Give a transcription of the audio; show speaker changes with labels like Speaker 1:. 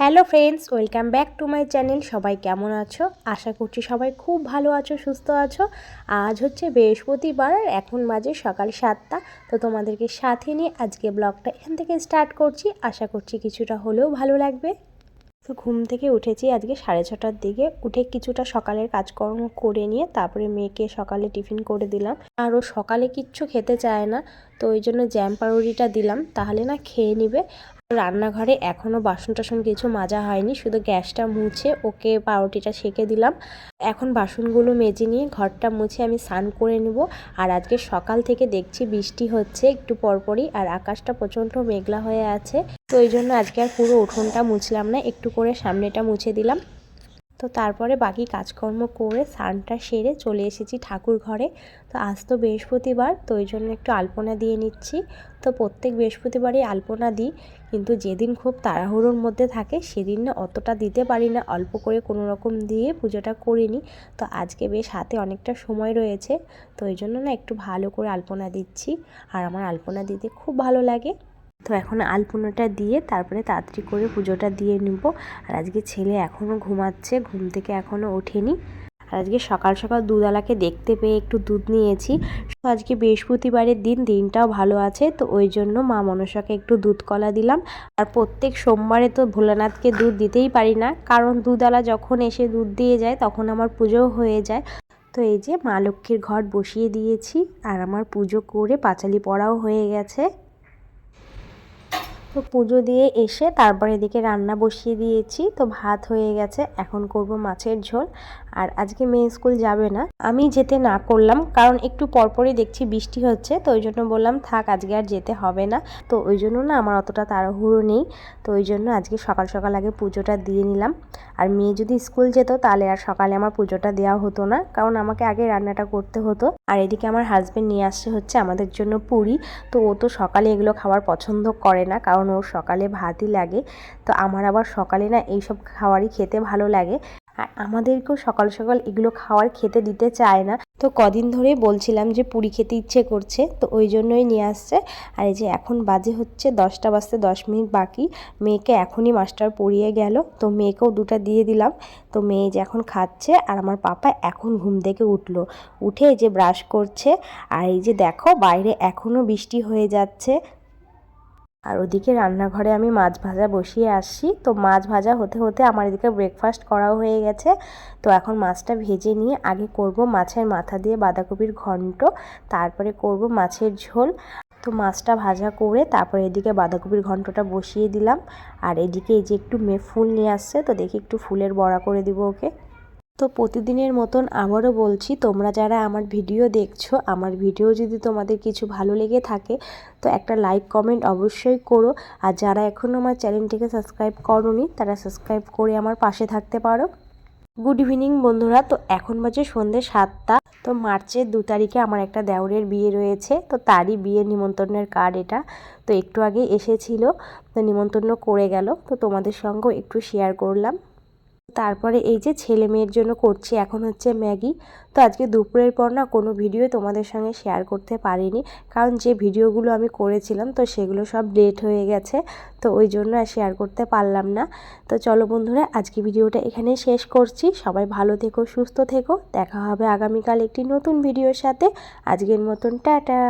Speaker 1: Hello friends, welcome back to my channel. সবাই কেমন আছো? আশা করছি সবাই খুব ভালো আছো, সুস্থ আছো। আজ হচ্ছে বৃহস্পতিবার, এখন বাজে সকাল সাতটা। তো তোমাদেরকে সাথে নিয়ে আজকে ব্লগটা এখান থেকে স্টার্ট করছি। আশা করছি কিছুটা হলেও ভালো লাগবে। তো ঘুম থেকে উঠেছি আজকে সাড়ে ছটার দিকে। উঠে কিছুটা সকালের কাজকর্ম করে নিয়ে তারপরে মেয়েকে সকালে টিফিন করে দিলাম। আর ও সকালে কিচ্ছু খেতে চায় না, তো ওই জন্য জ্যাম পাউরুটিটা দিলাম। তাহলে না খেয়ে নিবে। রান্নাঘরে এখনও বাসন টাসন কিছু মাজা হয়নি, শুধু গ্যাসটা মুছে ওকে পাউরুটিটা সেঁকে দিলাম। এখন বাসনগুলো মেজে নিয়ে ঘরটা মুছে আমি স্নান করে নেব। আর আজকে সকাল থেকে দেখছি বৃষ্টি হচ্ছে, একটু পরপরই, আর আকাশটা প্রচণ্ড মেঘলা হয়ে আছে। তো এই জন্য আজকে আর পুরো উঠোনটা মুছলাম না, একটু করে সামনেটা মুছে দিলাম। তো তারপরে বাকি কাজকর্ম করে স্নানটা সেরে চলে এসেছি ঠাকুর ঘরে। তো আজ তো বৃহস্পতিবার, তো ওই জন্য একটু আলপনা দিয়ে নিচ্ছি। তো প্রত্যেক বৃহস্পতিবারই আলপনা দিই, কিন্তু যেদিন খুব তাড়াহুড়োর মধ্যে থাকে সেদিন না অতটা দিতে পারি না। অল্প করে কোনো রকম দিয়ে পুজোটা করিনি। তো আজকে বেশ হাতে অনেকটা সময় রয়েছে, তো ওই জন্য না একটু ভালো করে আলপনা দিচ্ছি। আর আমার আলপনা দিতে খুব ভালো লাগে। তো এখন আলপনাটা দিয়ে তারপরে তাড়াতাড়ি করে পুজোটা দিয়ে নিব। আর আজকে ছেলে এখনও ঘুমাচ্ছে, ঘুম থেকে এখনও ওঠেনি। আর আজকে সকাল সকাল দুধওয়ালাকে দেখতে পেয়ে একটু দুধ নিয়েছি। আজকে বৃহস্পতিবারের দিন, দিনটাও ভালো আছে, তো ওই জন্য মা মনসাকে একটু দুধ কলা দিলাম। আর প্রত্যেক সোমবারে তো ভোলানাথকে দুধ দিতেই পারি না, কারণ দুধওয়ালা যখন এসে দুধ দিয়ে যায়, তখন আমার পুজোও হয়ে যায়। তো এই যে মা লক্ষ্মীর ঘট বসিয়ে দিয়েছি, আর আমার পুজো করে পাঁচালি পড়াও হয়ে গেছে। তো পুজো দিয়ে এসে তারপর এদিকে রান্না বসিয়ে দিয়েছি। তো ভাত হয়ে গেছে, এখন করব মাছের ঝোল। আর আজকে মেয়ে স্কুল যাবে না। আমি যেতে না করলাম, কারণ একটু পরপরই দেখছি বৃষ্টি হচ্ছে, তো ওই জন্য বললাম, থাক, আজকে আর যেতে হবে না। তো ওই জন্য না আমার অতটা তাড়াহুড়ো নেই। তো ওই জন্য আজকে সকাল সকাল আগে পুজোটা দিয়ে নিলাম। আর মেয়ে যদি স্কুল যেত, তাহলে আর সকালে আমার পুজোটা দেওয়া হতো না, কারণ আমাকে আগে রান্নাটা করতে হতো। আর এদিকে আমার হাজব্যান্ড নিয়ে আসছে হচ্ছে আমাদের জন্য পুরি। তো ও তো সকালে এগুলো খাওয়ার পছন্দ করে না, কারণ ওর সকালে ভাতই লাগে। তো আমার আবার সকালে না এইসব খাবারই খেতে ভালো লাগে। আর আমাদেরকেও সকাল সকাল এগুলো খাওয়ার খেতে দিতে চায় না। তো কদিন ধরে বলছিলাম যে পুরি খেতে ইচ্ছে করছে, তো ওই জন্যই নিয়ে আসছে। আর এই যে এখন বাজে হচ্ছে দশটা বাজতে দশ মিনিট বাকি, মেয়েকে এখনই মাস্টার পড়িয়ে গেল। তো মেয়েকেও দুটা দিয়ে দিলাম। তো মেয়ে যে এখন খাচ্ছে আর আমার পাপা এখন ঘুম থেকে উঠল। উঠে এই যে ব্রাশ করছে। আর এই যে দেখো বাইরে এখনও বৃষ্টি হয়ে যাচ্ছে। আর ওদিকে রান্নাঘরে আমি মাছ ভাজা বসিয়ে আসছি। তো মাছ ভাজা হতে হতে আমার এদিকে ব্রেকফাস্ট করাও হয়ে গেছে। তো এখন মাছটা ভেজে নিয়ে আগে করব মাছের মাথা দিয়ে বাঁধাকপির ঘন্ট, তারপরে করব মাছের ঝোল। তো মাছটা ভাজা করে তারপরে এদিকে বাঁধাকপির ঘন্টটা বসিয়ে দিলাম। আর এদিকে এই যে একটু মে, ফুল নিয়ে আসছে, তো দেখি একটু ফুলের বড়া করে দিব ওকে। তো প্রতিদিনের মতন আবারও বলছি, তোমরা যারা আমার ভিডিও দেখছ, আমার ভিডিও যদি তোমাদের কিছু ভালো লেগে থাকে, তো একটা লাইক কমেন্ট অবশ্যই করো। আর যারা এখনও আমার চ্যানেলটিকে সাবস্ক্রাইব করনি, তারা সাবস্ক্রাইব করে আমার পাশে থাকতে পারো। গুড ইভিনিং বন্ধুরা। তো এখন বাজে সন্ধ্যে সাতটা। তো মার্চের দু তারিখে আমার একটা দেওরের বিয়ে রয়েছে। তো তারই বিয়ের নিমন্ত্রণের কার্ড এটা। তো একটু আগে এসেছিল। তো নিমন্ত্রণ করে গেল। তো তোমাদের সঙ্গেও একটু শেয়ার করলাম। তারপরে এই যে ছেলে মেয়ের জন্য করছি এখন হচ্ছে ম্যাগি। তো আজকে দুপুরের পর না কোনো ভিডিও তোমাদের সঙ্গে শেয়ার করতে পারিনি। কারণ যে ভিডিওগুলো আমি করেছিলাম, তো সেগুলো সব ডেট হয়ে গেছে, তো ওই জন্য আর শেয়ার করতে পারলাম না। তো চলো বন্ধুরা, আজকে ভিডিওটা এখানে শেষ করছি। সবাই ভালো থেকো, সুস্থ থেকো। দেখা হবে আগামীকাল একটি নতুন ভিডিওর সাথে। আজকের মতন, টাটা!